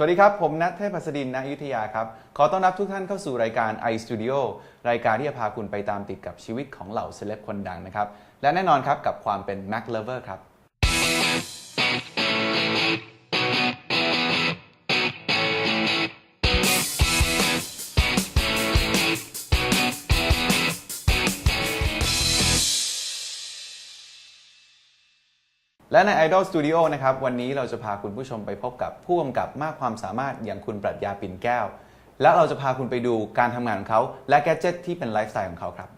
สวัสดีครับ ผมนัทเทพหัสดินนะยุธยาครับ ขอต้อนรับทุกท่านเข้าสู่รายการ iStudio รายการที่จะพาคุณไปตามติดกับชีวิตของเหล่าเซเลบคนดังนะครับ และแน่นอนครับกับความเป็น Mac Lover ครับ และใน Idol Studio นะครับ วันนี้เราจะพาคุณผู้ชมไปพบกับผู้กำกับมากความสามารถอย่างคุณปรัชญาปิ่นแก้ว และเราจะพาคุณไปดูการทำงานของเขา และแกดเจิตที่เป็นไลฟ์สไตล์ของเขาครับ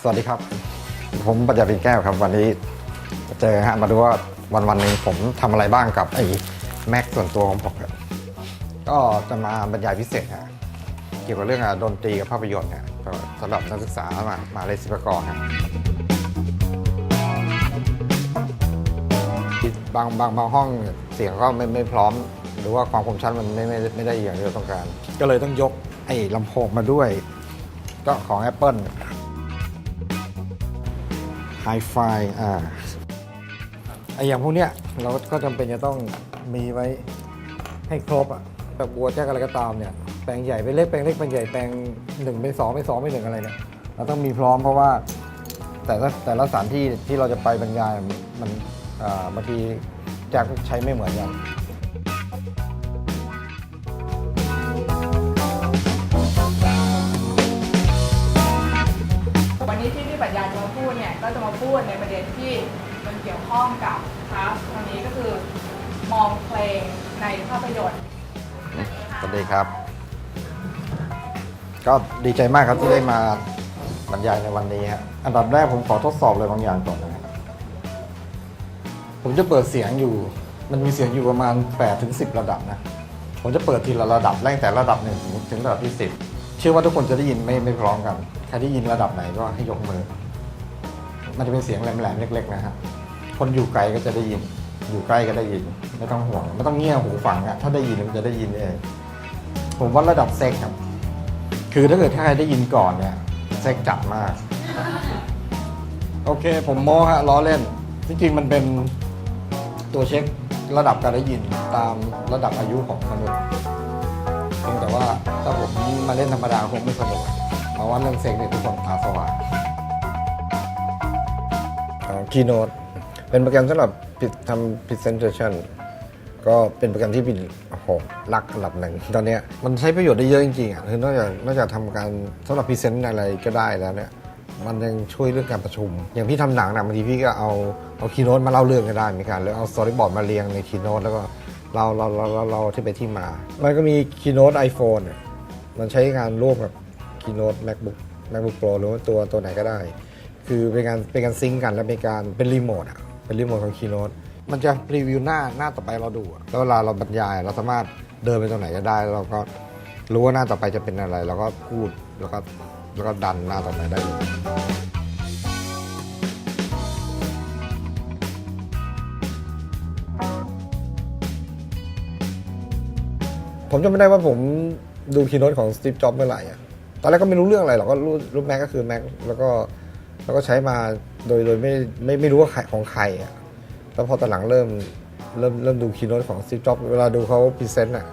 สวัสดีครับ ผมปัญญาปิ่นแก้วครับ วันนี้เจอฮะมาดูว่าวันวันๆหนึ่งผมทำอะไรบ้างกับไอ้แม็กส่วนตัวของผมครับก็จะมาบรรยายพิเศษฮะเกี่ยวกับเรื่องดนตรีกับภาพยนตร์เนี่ยก็สำหรับนักศึกษามามาเลยศิลปากรฮะ บางบางบางห้องเสียงก็ไม่ไม่พร้อม หรือว่าความคมชัดมันไม่ไม่ไม่ได้อย่างที่เราต้องการ ก็เลยต้องยกไอ้ลำโพงมาด้วย ก็ของ Apple ไฮไฟอ่าไออย่างพวกเนี้ยเราก็จำเป็นจะต้องมีไว้ให้ครบอะแต่บัวแจ้อะไรก็ตามเนี่ยแปลงใหญ่เป็นเล็กแปลงเล็กแปลงใหญ่แปลงหนึ่งเป็นสองเป็นสองเป็นหนึ่งอะไรเนี่ยเราต้องมีพร้อมเพราะว่าแต่ละแต่ละสถานที่ที่เราจะไปบรรยายมัน บางทีแจ็คใช้ไม่เหมือนกันวันนี้ที่พี่ปรัญญาจะมาพูดเนี่ยก็จะมาพูดในประเด็นที่มันเกี่ยวข้องกับครับวันนี้ก็คือมองเพลงในภาพยนตร์สวัสดีครับ ก็ดีใจมากครับที่ได้มาบรรยายในวันนี้ครับอันดับแรกผมขอทดสอบอะไรบางอย่างก่อนนะครับ ผมจะเปิดเสียงอยู่ มันมีเสียงอยู่ประมาณ8ถึง10 ระดับนะ ผมจะเปิดทีละระดับแรกแต่ระดับหนึ่งถึงระดับที่ 10 เชื่อว่าทุกคนจะได้ยินไม่ไม่พร้อมกัน ใครได้ยินระดับไหนก็ให้ยกมือ มันจะเป็นเสียงแหลมๆเล็ก ๆ นะฮะ คนอยู่ไกลก็จะได้ยิน อยู่ใกล้ก็ได้ยิน ไม่ต้องห่วง ไม่ต้องเงี่ยหูฟังอะถ้าได้ยินมันจะได้ยินเอง ผมว่าระดับเซ็กครับ คือถ้าเกิดถ้าใครได้ยินก่อนเนี่ยเซ็กจัดมาก โอเค ผมโม้ฮะล้อเล่น จริงๆ มันเป็น ตัวเช็คระดับการได้ยินตามระดับอายุของมนุษย์เพียงแต่ว่าถ้าผมมาเล่นธรรมดาคงไม่สนุกมาะว่าเรื่องเซ็กเนี่ยทุกคนตาสว่างคีโนตเป็นโปรแกรมสำหรับทำ presentation ก็เป็นโปรแกรมที่บินโอ้โหรักอันดับหนึ่งตอนนี้มันใช้ประโยชน์ได้เยอะจริงๆอะคือนอกจากนอกจากทำการสำหรับพรีเซนต์อะไรก็ได้แล้วเนี่ย มันยังช่วยเรื่องการประชุม อย่างพี่ทำหนังนะบางทีพี่ก็เอาเอาคีโนตมาเล่าเรื่องก็ได้เหมือนกันหรือเอาสตอรี่บอร์ดมาเรียงในคีโนตแล้วก็เราเราเราเราเราที่ไปที่มา มันก็มีคีโนตไอโฟนมันใช้งานร่วมกับคีโนต macbook macbook pro หรือว่าตัวตัวไหนก็ได้ คือเป็นการเป็นการซิงก์กันและเป็นการเป็นรีโมทอะเป็นรีโมทของคีโนตมันจะพรีวิวหน้าหน้าต่อไปเราดูแล้วเวลาเราบรรยายเราสามารถเดินไปตรงไหนก็ได้ เราก็รู้ว่าหน้าต่อไปจะเป็นอะไร เราก็พูดแล้วก็ แล้วก็ดันหน้าต่อไปได้เลยผมจำไม่ได้ว่าผมดูคีโนตของสตีฟจ็อบเมื่อไหร่อะตอนแรกก็ไม่รู้เรื่องอะไรหรอกก็รู้รู้แม็กก็คือแม็กแล้วก็แล้วก็ใช้มาโดยโดยไม่ไม่ไม่รู้ว่าของใครอะแล้วพอตอนหลังเริ่มเริ่มเริ่มดูคีโนตของสตีฟจ็อบเวลาดูเขาพรีเซนต์อะ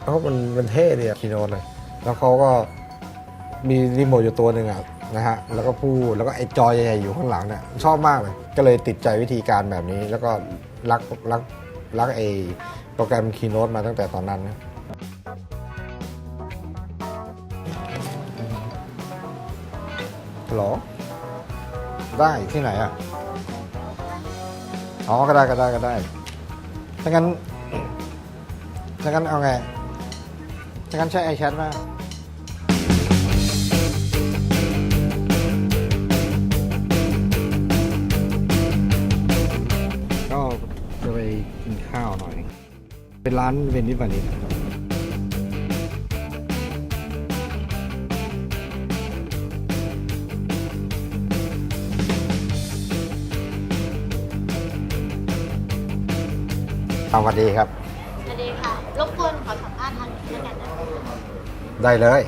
เขามันมันเท่ดีอะคีโนตเลย แล้วเขาก็ มีรีโมทอยู่ตัวหนึ่งอะนะฮะแล้วก็พูดแล้วก็ไอ้จอใหญ่ๆอยู่ข้างหลังเนี่ยชอบมากเลย ก็เลยติดใจวิธีการแบบนี้ แล้วก็รักรักรักไอ้โปรแกรมคีโนตมาตั้งแต่ตอนนั้นนะฮัลโหลได้ที่ไหนอะ อ๋อ ก็ได้ก็ได้ก็ได้ ถ้างั้น ถ้างั้นเอาไง ถ้างั้นใช้ไอแชทมา เป็นร้านเวนิสวานิสสวัสดีครับ สวัสดีค่ะ รบกวนขอสัมภาษณ์ทางนี้แล้วกันนะได้เลย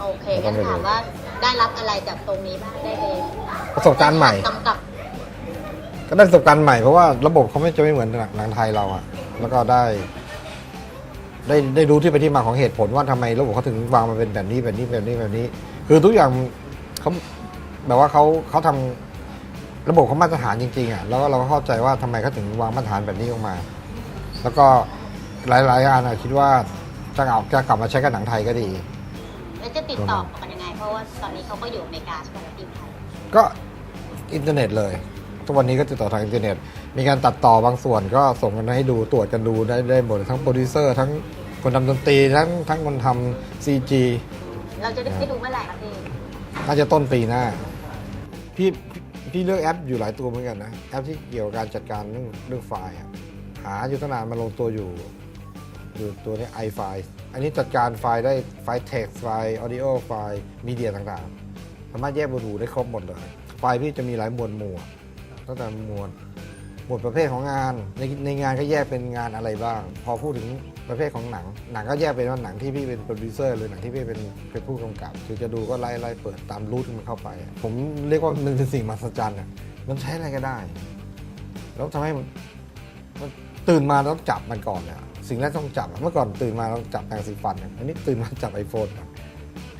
โอเคงั้นถามว่าได้รับอะไรจากตรงนี้บ้างได้เลยประสบการณ์ใหม่ กำกับ ก็ได้ประสบการณ์ใหม่เพราะว่าระบบเขาไม่จะไม่เหมือนหนังหนังไทยเราอะแล้วก็ได้ ได้ได้รู้ที่ไปที่มาของเหตุผลว่าทำไมระบบเขาถึงวางมาเป็นแบบนี้แบบนี้แบบนี้แบบนี้ คือทุกอย่างเขาแบบว่าเขาเขาทำระบบเขามาตรฐานจริงๆอะแล้วก็เราก็เข้าใจว่าทำไมเขาถึงวางมาตรฐานแบบนี้ออกมา แล้วก็หลายๆอันอะคิดว่าจะเอาจะกลับมาใช้กับหนังไทยก็ดี แล้วจะติดต่อกันยังไง เพราะว่าตอนนี้เขาก็อยู่อเมริกาใช่ไหมคะทีมไทยก็อินเทอร์เน็ตเลย ทุกวันนี้ก็ติดต่อทางอินเทอร์เน็ต มีการตัดต่อบางส่วนก็ส่งกันให้ดูตรวจกันดูได้ได้หมดทั้งโปรดิวเซอร์ทั้งคนทำดนตรีทั้งทั้งคนทำซีจีเราจะได้ดูเมื่อไหร่คะพี่น่าจะต้นปีหน้าพี่พี่พี่เลือกแอปอยู่หลายตัวเหมือนกันนะแอปที่เกี่ยวกับการจัดการเรื่องเรื่องไฟล์อะหาอยู่ตั้งนานมาลงตัวอยู่อยู่ตัวนี้ iFile อันนี้จัดการไฟล์ได้ไฟล์ text ไฟล์ audio ไฟล์มีเดียต่างๆ สามารถแยกหมวดหมู่ได้ครบหมดเลย ไฟล์พี่จะมีหลายหมวดหมู่ ตั้งแต่หมวดหมวดประเภทของงานในในงานก็แยกเป็นงานอะไรบ้าง พอพูดถึงประเภทของหนัง หนังก็แยกเป็นว่าหนังที่พี่เป็นโปรดิวเซอร์หรือหนังที่พี่เป็นเป็นผู้กำกับ คือจะดูก็ไล่ไล่เปิดตามรูทที่มันเข้าไป ผมเรียกว่ามันเป็นสิ่งมหัศจรรย์อะมันใช้อะไรก็ได้ แล้วทำให้มันตื่นมาต้องจับมันก่อนเนี่ยสิ่งแรกต้องจับเมื่อก่อนตื่นมาต้องจับแปรงสีฟันอะอันนี้ตื่นมาจับไอโฟน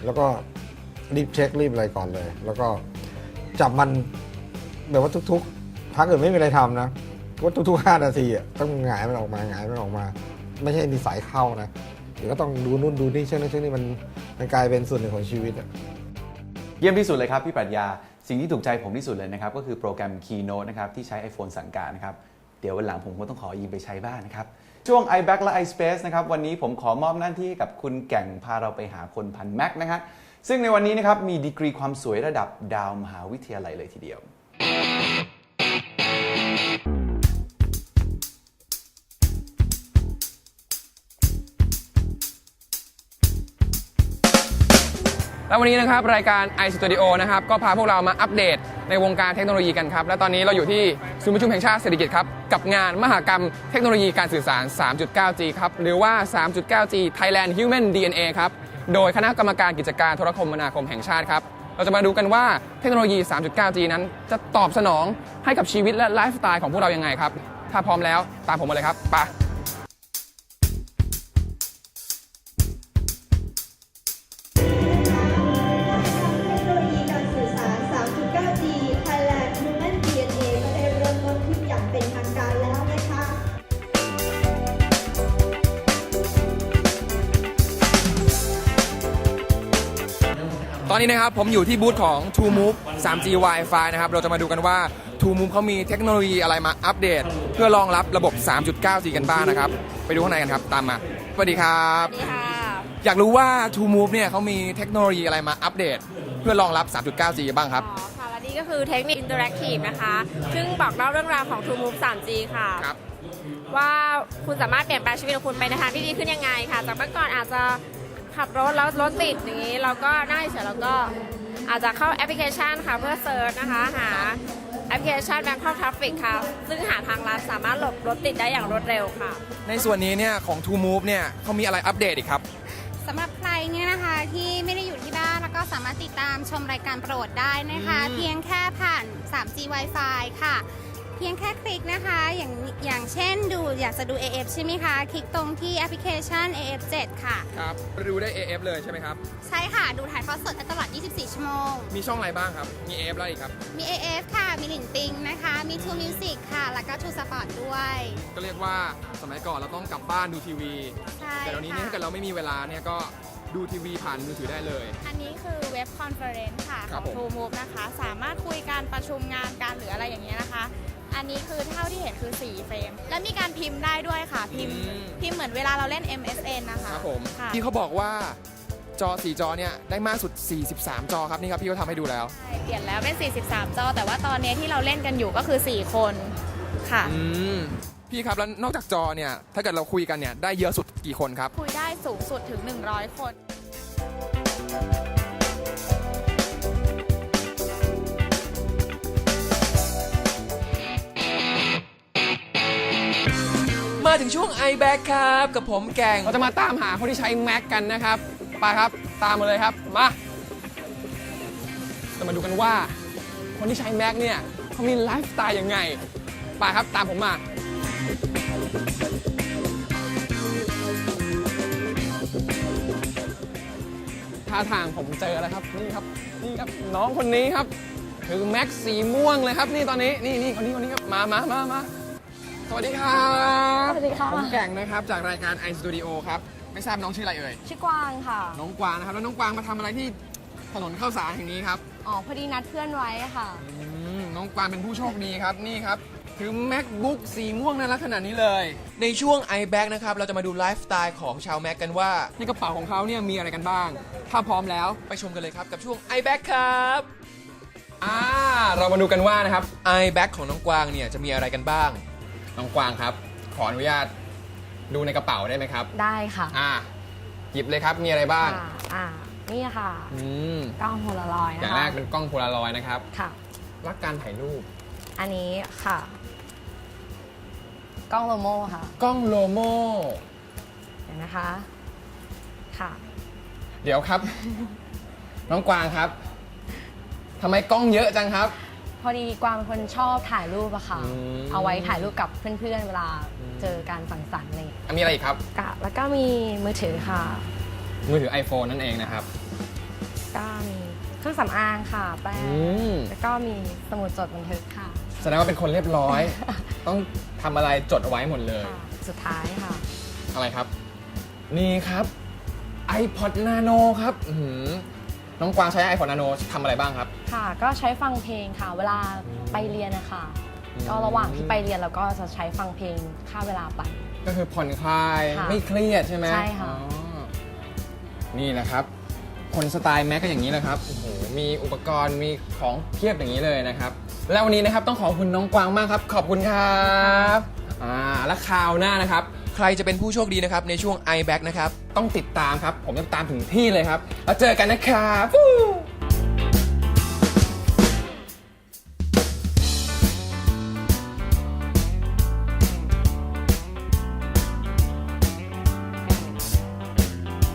แล้วก็รีบเช็ครีบอะไรก่อนเลย แล้วก็จับมันแบบว่าทุกๆ ถ้าเกิดไม่มีอะไรทำนะก็ทุกๆห้านาทีอะต้องหงายมันออกมาหงายมันออกมา ไม่ใช่นิสัยเข้านะเดี๋ยวก็ต้องดูนู่นดูนี่เช่นนั้นเช่นนี้มันมันกลายเป็นส่วนหนึ่งของชีวิตอะเยี่ยมที่สุดเลยครับพี่ปรัชญาสิ่งที่ถูกใจผมที่สุดเลยนะครับ ก็คือโปรแกรม Keynote นะครับที่ใช้ iPhone สั่งการนะครับ เดี๋ยววันหลังผมก็ต้องขอยืมไปใช้บ้างนะครับ ช่วง iBack และ iSpace นะครับ วันนี้ผมขอมอบหน้าที่ให้กับคุณแก่งพาเราไปหาคนพันแม็กนะครับซึ่งในวันนี้นะครับมีดีกรีความสวยระดับดาวมหาวิทยาลัยเลยทีเดียว แล้ววันนี้นะครับรายการ i Studio นะครับก็พาพวกเรามาอัปเดตในวงการเทคโนโลยีกันครับ และตอนนี้เราอยู่ที่ศูนย์ประชุมแห่งชาติเศรษฐกิจครับ กับงานมหกรรมเทคโนโลยีการสื่อสาร 3.9G ครับ หรือว่า 3.9G Thailand Human DNA ครับ โดยคณะกรรมการกิจการโทรคมนาคมแห่งชาติครับ เราจะมาดูกันว่าเทคโนโลยี 3.9G นั้นจะตอบสนองให้กับชีวิตและไลฟ์สไตล์ของพวกเรายังไงครับ ถ้าพร้อมแล้วตามผมมาเลยครับไป อนนี้นะครับผมอยู่ที่บูธของ True Move 3G Wi-Fi นะครับ เราจะมาดูกันว่า True Move เขามีเทคโนโลยีอะไรมาอัปเดต เพื่อรองรับระบบ 3.9G กันบ้างนะครับ ไปดูข้างในกันครับ ตามมา สวัสดีครับสวัสดีค่ะ อยากรู้ว่า True Move เนี่ยเขามีเทคโนโลยีอะไรมาอัปเดต เพื่อรองรับ 3.9G บ้างครับ อ๋อค่ะ และนี่ก็คือเทคนิคอินเตอร์แอคทีฟนะคะ ซึ่งบอกเล่าเรื่องราวของ True Move 3G ค่ะ ครับ ว่าคุณสามารถเปลี่ยนแปลงชีวิตของคุณไปในทางที่ดีขึ้นยังไงค่ะ จากเมื่อก่อนอาจจะ ขับรถแล้วรถติดอย่างนี้ เราก็นั่งเฉยๆเราก็อาจจะเข้าแอปพลิเคชันค่ะเพื่อเซิร์ชนะคะหาแอปพลิเคชัน Bangkok Traffic ค่ะ ซึ่งหาทางลัดสามารถหลบรถติดได้อย่างรวดเร็วค่ะ ในส่วนนี้เนี่ยของ True Move เนี่ยเขามีอะไรอัปเดตอีกครับสำหรับใครเนี่ยนะคะที่ไม่ได้อยู่ที่บ้านแล้วก็สามารถติดตามชมรายการโปรดได้นะคะอืมเพียงแค่ผ่าน 3G Wi-Fi ค่ะ เพียงแค่คลิกนะคะ อย่างอย่างเช่นดูอยากจะดู AF ใช่ไหมคะ คลิกตรงที่แอปพลิเคชัน AF 7 ค่ะ ครับดูได้ AF เลยใช่ไหมครับ ใช่ค่ะ ดูถ่ายทอดสดได้ตลอด 24 ชั่วโมง มีช่องอะไรบ้างครับ มี AF แล้วอีกครับ มี AF ค่ะ มีหลินปิงนะคะ มี True Music ค่ะ แล้วก็ True Sport ด้วย ก็เรียกว่าสมัยก่อนเราต้องกลับบ้านดูทีวี ใช่แต่เดี๋ยวนี้เนี่ยถ้าเกิดเราไม่มีเวลาเนี่ยก็ดูทีวีผ่านมือถือได้เลย อันนี้คือเว็บคอนเฟอเรนซ์ค่ะครัขบอง ผม True Move นะคะ สามารถคุยการประชุมงานการหรืออะไรอย่างเงี้ยนะคะ อันนี้คือเท่าที่เห็นคือ 4 เฟรม และมีการพิมพ์ได้ด้วยค่ะ พิมพ์ อืม พิมพ์เหมือนเวลาเราเล่น MSN นะคะครับผมค่ะพี่เขาบอกว่าจอ 4 จอเนี่ยได้มากสุด 43 จอครับนี่ครับพี่เขาทำให้ดูแล้ว ใช่เปลี่ยนแล้วเป็น 43 จอ แต่ว่าตอนนี้ที่เราเล่นกันอยู่ก็คือ 4 คนค่ะ อืมพี่ครับแล้วนอกจากจอเนี่ยถ้าเกิดเราคุยกันเนี่ยได้เยอะสุดกี่คนครับ คุยได้สูงสุดถึง 100 คน ถึงช่วง i b a c ครับ กับผมแกงเราจะมาตามหาคนที่ใช้ Mac กันนะครับไปครับตามมาเลยครับมาจะมาดูกันว่า คนที่ใช้ Mac เนี่ยเขามีไลฟ์สไตล์ยังไงไปครับตามผมมาท่าทางผมเจอแล้วครับนี่ครับนี่ครับน้องคนนี้ครับคือแม็กสีม่วงเลยครับนี่ตอนนี้นี่นี่คนนี้คนนี้ครับมามามามา สวัสดีครับสวัสดีค่ะ ผมแก่งนะครับจากรายการ i Studio ครับ ไม่ทราบน้องชื่ออะไรเอ่ย ชื่อกวางค่ะ น้องกวางนะครับ แล้วน้องกวางมาทำอะไรที่ถนนข้าวสารแห่งนี้ครับอ๋อ พอดีนัดเพื่อนไว้ค่ะ อืมน้องกวางเป็นผู้โชคดีครับ นี่ครับ ถือ MacBook สีม่วงน่ารักขนาดนี้เลย ในช่วง i b a c นะครับ เราจะมาดูไลฟ์สไตล์ของชาวแม็กกันว่า ในกระเป๋าของเขาเนี่ยมีอะไรกันบ้าง ถ้าพร้อมแล้ว ไปชมกันเลยครับ กับช่วง i b a c ครับอ่าเรามาดูกันว่านะครับ i b a c ของน้องกวางเนี่ยจะมีอะไรกันบ้าง น้องกวางครับ ขออนุญาตดูในกระเป๋าได้ไหมครับ ได้ค่ะอ่าหยิบเลยครับมีอะไรบ้างอ่าอ่านี่ค่ะอืมกล้องโพลารอยด์อนะคะย่างแรกเป็นกล้องโพลารอยด์นะครับ ค่ะ รักการถ่ายรูป อันนี้ค่ะ กล้องโลโมค่ะกล้องโลโม เห็นนะคะ ค่ะ เดี๋ยวครับ น้องกวางครับทำไมกล้องเยอะจังครับ พอดีกวางเป็นคนชอบถ่ายรูปอะค่ะ อืม เอาไว้ถ่ายรูปกับเพื่อนๆ เวลาเจอการสังสรรค์อะไรอย่างเงี้ยอะมีอะไรอีกครับ กะแล้วก็มีมือถือค่ะ มือถือ iPhone นั่นเองนะครับ ก็มีเครื่องสำอางค่ะ แป้ง อืม แล้วก็มีสมุดจดบันทึกค่ะแสดงว่าเป็นคนเรียบร้อย ต้องทำอะไรจดเอาไว้หมดเลย ค่ะ สุดท้ายค่ะ อะไรครับ นี่ครับ iPod Nano ครับอื้อหือ น้องกวางใช้ iPod Nano ทำอะไรบ้างครับ ค่ะ ก็ใช้ฟังเพลงค่ะ เวลาไปเรียนนะคะอืมก็ระหว่างที่ไปเรียนเราก็จะใช้ฟังเพลงค่าเวลาไป ก็คือผ่อนคลายค่ะไม่เครียดใช่ไหมใช่ค่ะ อ๋อนี่แหละครับ คนสไตล์แม็กก็อย่างนี้แหละครับโอ้โหมีอุปกรณ์มีของเพียบอย่างนี้เลยนะครับ แล้ววันนี้นะครับต้องขอบคุณน้องกวางมากครับ ขอบคุณครับอ่าแล้วคราวหน้านะครับ ใครจะเป็นผู้โชคดีนะครับ ในช่วง i b a c นะครับ ต้องติดตามครับ ผมจะตามถึงที่เลยครับ แล้วเจอกันนะครับ